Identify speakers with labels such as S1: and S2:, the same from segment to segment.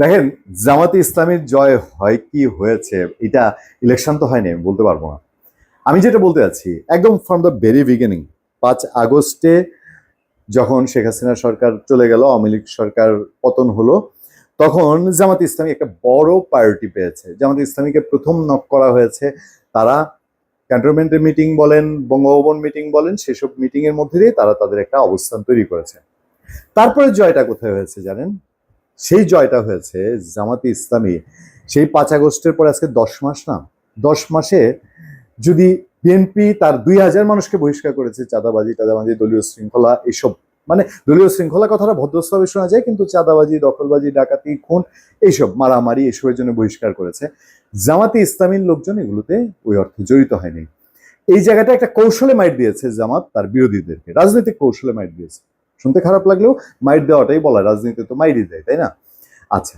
S1: দেখেন, জামাতে ইসলামের জয় হয় কি হয়েছে, এটা ইলেকশন তো হয়নি বলতে পারব না। আমি যেটা বলতে চাচ্ছি একদম ফ্রম দ্য ভেরি বিগিনিং পাঁচ আগস্টে যখন শেখ হাসিনা সরকার চলে গেল, আওয়ামী লীগ সরকার পতন হলো, তখন জামাত ইসলামী একটা বড় প্রায়োরিটি পেয়েছে। জামাত ইসলামীকে প্রথম নক করা হয়েছে, তারা ক্যান্টনমেন্টের মিটিং বলেন, বঙ্গভবন মিটিং বলেন, সেসব মিটিং এর মধ্যে দিয়ে তারা তাদের একটা অবস্থান তৈরি করেছে। তারপরে জয়টা কোথায় হয়েছে জানেন? সেই জয়টা হয়েছে জামাতে ইসলামী। সেই পাঁচ আগস্টের পরে আজকে দশ মাস না, দশ মাসে যদি বিএনপি তার দুই হাজার মানুষকে বহিষ্কার করেছে, চাঁদাবাজি, টাদাবাজি, দলীয় শৃঙ্খলা এসব মানে দলীয় শৃঙ্খলা কথাটা ভদ্রস্থভাবে শোনা যায়, কিন্তু চাঁদাবাজি, দখলবাজি, ডাকাতি, খুন এইসব মারামারি এসবের জন্য বহিষ্কার করেছে। জামাতে ইসলামীর লোকজন এগুলোতে ওই অর্থে জড়িত হয়নি। এই জায়গাটা একটা কৌশলে মাইট দিয়েছে জামাত তার বিরোধীদেরকে, রাজনৈতিক কৌশলে মাইট দিয়েছে। শুনতে খারাপ লাগলেও মাইট দেওয়াটাই বলা, রাজনীতি তো মাইটই দেয়, তাই না? আচ্ছা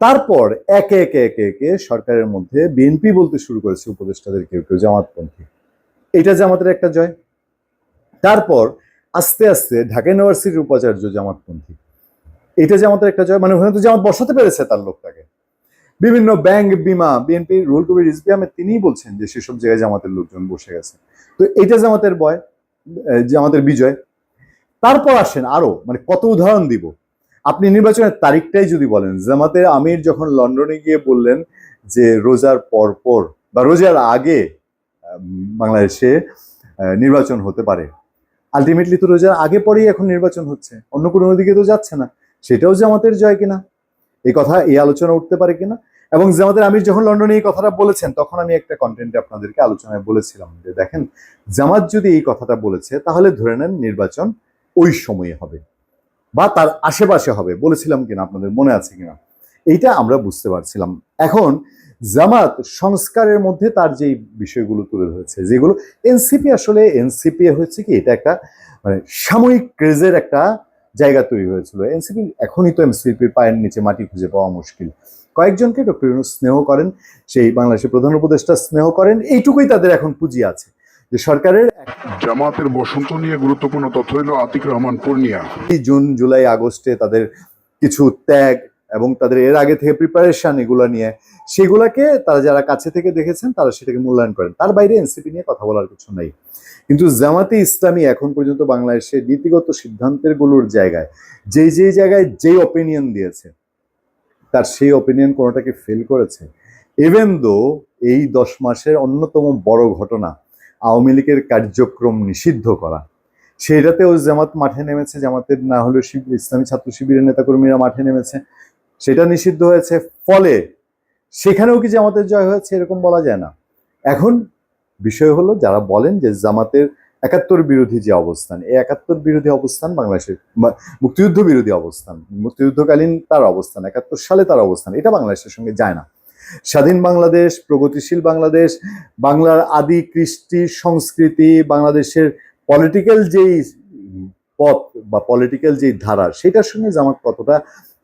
S1: তারপর একে একে একে একে সরকারের মধ্যে বিএনপি বলতে শুরু করেছে উপদেষ্টাদের কেউ কেউ, জামাতপন্থী। এটা জামাতের একটা জয়। তারপর আস্তে আস্তে ঢাকা ইউনিভার্সিটির উপাচার্য জামাতপন্থী। এটা জামাতের একটা জয় মানে ওখানে তো জামাত বসাতে পেরেছে তার লোকটাকে। বিভিন্ন ব্যাংক, বিমা বিএনপি রুল কবির রিজবি আহমেদ তিনিই বলছেন যে সেসব জায়গায় জামাতের লোকজন বসে গেছে। তো এটা জামাতের বয় জামাতের বিজয়। তারপর আসেন আরও মানে কত উদাহরণ দিব। আপনি নির্বাচনের তারিখটাই যদি বলেন জামাতের আমির যখন লন্ডনে গিয়ে বললেন যে রোজার পর পর বা রোজার আগে বাংলাদেশে নির্বাচন হতে পারে আলটিমেটলি তো রোজার আগে পরেই এখন নির্বাচন হচ্ছে, অন্য কোনো দিকে তো যাচ্ছে না, সেটাও জামাতের জয় কিনা? এই কথা, এই আলোচনা উঠতে পারে কিনা? এবং জামাতের আমির যখন লন্ডনে এই কথাটা বলেছেন, তখন আমি একটা কন্টেন্টে আপনাদেরকে আলোচনায় বলেছিলাম যে, দেখেন, জামাত যদি এই কথাটা বলেছে, তাহলে ধরে নেন নির্বাচন ওই সময়ে হবে বা তার আশেপাশে হবে। বলেছিলাম কিনা, আপনাদের মনে আছে কিনা? এইটা আমরা বুঝতে পারছিলাম। এখন জামাত সংস্কারের মধ্যে তার যে বিষয়গুলো তুলে ধরেছে, যেগুলো এনসিপি আসলে, এনসিপি হচ্ছে কি, এটা একটা মানে সাময়িক ক্রেজের একটা জায়গা তৈরি হয়েছিল। এনসিপি এখনই তো এনসিপির পায়ের নিচে মাটি খুঁজে পাওয়া মুশকিল। কয়েকজনকে ডক্টর স্নেহ করেন, সেই বাংলাদেশের প্রধান উপদেষ্টা স্নেহ করেন, এইটুকুই তাদের এখন পুঁজি আছে। যে সরকারের
S2: জামাতের বসন্ত নিয়ে গুরুত্বপূর্ণ তথ্য হইল আতিক রহমান পূর্ণিয়া।
S1: জুন জুলাই আগস্টে তাদের কিছু ত্যাগ এবং তাদের এর আগে থেকে প্রিপারেশন এগুলো নিয়ে সেগুলাকে তারা যারা কাছে থেকে দেখেছেন তারা সেটাকে মূল্যায়ন করেন। তার বাইরে এনসিপি নিয়ে কথা বলার কিছু নাই। কিন্তু জামাতে ইসলামী এখন পর্যন্ত বাংলাদেশের নীতিগত সিদ্ধান্তেরগুলোর জায়গায় যেই যেই জায়গায় যেই অপিনিয়ন দিয়েছে তার সেই অপিনিয়ন কোনোটাকে ফেল করেছে। ইভেন দো এই দশ মাসের অন্যতম বড় ঘটনা আওয়ামী লীগের কার্যক্রম নিষিদ্ধ করা। সেইটাতেও জামাত মাঠে নেমেছে, জামাতের না হলেও ইসলামী ছাত্র শিবিরের নেতাকর্মীরা মাঠে নেমেছে। সেটা নিষিদ্ধ হয়েছে, ফলে সেখানেও কি জামাতের জয় হয়েছে এরকম বলা যায় না। এখন বিষয় হলো, যারা বলেন যে জামাতের একাত্তর বিরোধী যে অবস্থান, এই একাত্তর বিরোধী অবস্থান বাংলাদেশের মুক্তিযুদ্ধ বিরোধী অবস্থান, মুক্তিযুদ্ধকালীন তার অবস্থান, একাত্তর সালে তার অবস্থান, এটা বাংলাদেশের সঙ্গে যায় না। স্বাধীন বাংলাদেশ, প্রগতিশীল বাংলাদেশ, বাংলার আদি কৃষ্টি সংস্কৃতি, বাংলাদেশের পলিটিক্যাল যেই পথ বা পলিটিক্যাল যেই ধারা, সেটার সঙ্গে জামাত কতটা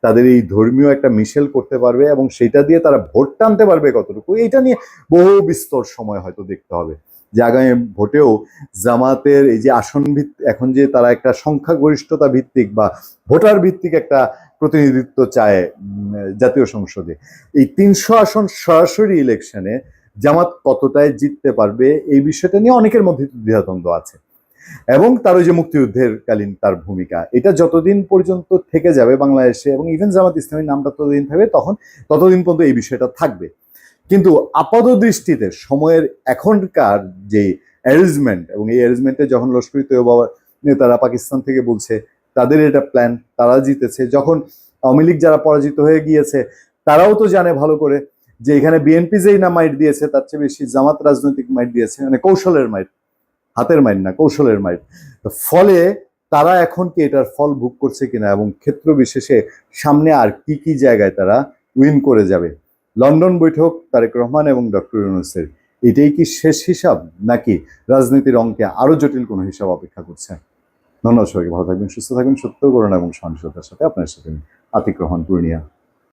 S1: তাদের এই ধর্মীয় একটা মিশেল করতে পারবে এবং সেটা দিয়ে তারা ভোট টানতে পারবে কতটুকু, এটা নিয়ে বহু বিস্তর সময় হয়তো দেখতে হবে। যে আগামী ভোটেও জামাতের এই যে আসন ভিত্তিক এখন যে তারা একটা সংখ্যাগরিষ্ঠতা ভিত্তিক বা ভোটার ভিত্তিক একটা প্রতিনিধিত্ব চায় জাতীয় সংসদে। এই তিনশো আসন সরাসরি ইলেকশনে জামাত কতটায় জিততে পারবে এই বিষয়টা নিয়ে অনেকের মধ্যে দ্বিধাদ্বন্দ্ব আছে। এবং তার ওই যে মুক্তিযুদ্ধের কালীন তার ভূমিকা, এটা যতদিন পর্যন্ত থেকে যাবে বাংলাদেশে এবং ইভেন জামাত ইসলামী নামটা ততদিন থাকবে, তখন ততদিন পর্যন্ত এই বিষয়টা থাকবে। কিন্তু আপাত দৃষ্টিতে সময়ের এখনকার যে অ্যারেঞ্জমেন্ট এবং এই অ্যারেঞ্জমেন্টে যখন লস্করি তৈয়বা নেতারা পাকিস্তান থেকে বলছে তাদের এটা প্ল্যান তারা জিতেছে। যখন আওয়ামী লীগ যারা পরাজিত হয়ে গিয়েছে, তারাও তো জানে ভালো করে যে এখানে বিএনপি যেই না মাইট দিয়েছে, তার চেয়ে বেশি জামাত রাজনৈতিক মাইট দিয়েছে মানে কৌশলের মাইট, হাতের মাইট না, কৌশলের মাইট। ফলে তারা এখন কি এটার ফল ভোগ করছে কিনা এবং ক্ষেত্র বিশেষে সামনে আর কি কি জায়গায় তারা উইন করে যাবে? লন্ডন বৈঠক তারেক রহমান এবং ডক্টর ইউনুসের, এটাই কি শেষ হিসাব নাকি রাজনীতির অঙ্কে আরও জটিল কোনো হিসাব অপেক্ষা করছে? ধন্যবাদ সবাইকে, ভালো থাকবেন, সুস্থ থাকবেন সত্য করুন এবং সহনশীলতার সাথে আপনার সাথে আতিক্রহণ পূর্ণিয়া।